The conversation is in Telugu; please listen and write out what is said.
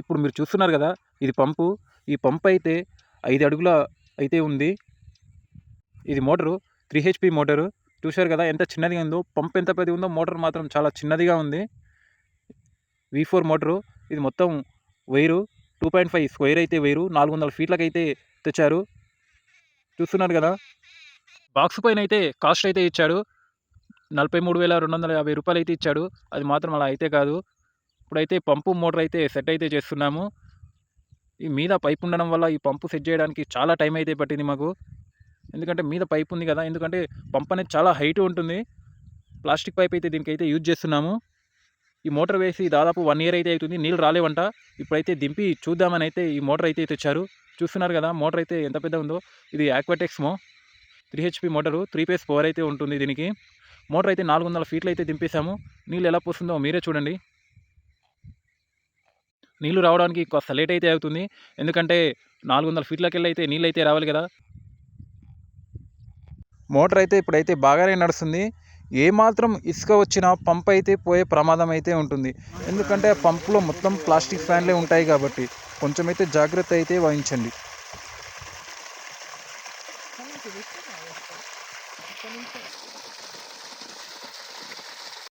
ఇప్పుడు మీరు చూస్తున్నారు కదా ఇది పంపు. ఈ పంప్ అయితే ఐదు అడుగుల అయితే ఉంది. ఇది మోటరు త్రీ హెచ్పి మోటరు. చూశారు కదా ఎంత చిన్నదిగా ఉందో పంప్ ఎంత పెద్ద ఉందో మోటార్ మాత్రం చాలా చిన్నదిగా ఉంది. వి ఫోర్ మోటరు ఇది మొత్తం wire two point five square అయితే వైరు నాలుగు వందల ఫీట్లకైతే అయితే తెచ్చారు. చూస్తున్నారు కదా బాక్స్ పైన అయితే కాస్ట్ అయితే ఇచ్చాడు నలభై మూడు వేల రెండు వందల యాభై రూపాయలు అయితే ఇచ్చాడు అది మాత్రం అలా అయితే కాదు. ఇప్పుడైతే పంపు మోటార్ అయితే సెట్ అయితే చేస్తున్నాము. ఈ మీద పైప్ ఉండడం వల్ల ఈ పంపు సెట్ చేయడానికి చాలా టైం అయితే పట్టింది మాకు. ఎందుకంటే మీద పైప్ ఉంది కదా ఎందుకంటే పంప్ అనేది చాలా హైట్ ఉంటుంది. ప్లాస్టిక్ పైప్ అయితే దీనికి అయితే యూజ్ చేస్తున్నాము. ఈ మోటార్ వేసి దాదాపు వన్ ఇయర్ అయితే అవుతుంది నీళ్ళు రాలేవంట. ఇప్పుడైతే దింపి చూద్దామని అయితే ఈ మోటార్ అయితే తెచ్చారు. చూస్తున్నారు కదా మోటార్ అయితే ఎంత పెద్ద ఉందో. ఇది ఆక్వాటెక్స్మో three HP motor three phase power అయితే ఉంటుంది దీనికి. మోటార్ అయితే నాలుగు వందల ఫీట్లు అయితే దింపేశాము. నీళ్ళు ఎలా పోస్తుందో మీరే చూడండి. నీళ్ళు రావడానికి కాస్త లేట్ అయితే అవుతుంది. ఎందుకంటే నాలుగు వందల ఫీట్లకి వెళ్ళి అయితే నీళ్ళు అయితే రావాలి కదా. మోటార్ అయితే ఇప్పుడైతే బాగానే నడుస్తుంది. ఏమాత్రం ఇసుక వచ్చినా పంప్ అయితే పోయే ప్రమాదం అయితే ఉంటుంది. ఎందుకంటే పంపులో మొత్తం ప్లాస్టిక్ ఫ్యాన్లే ఉంటాయి కాబట్టి కొంచెం అయితే జాగ్రత్త అయితే వహించండి.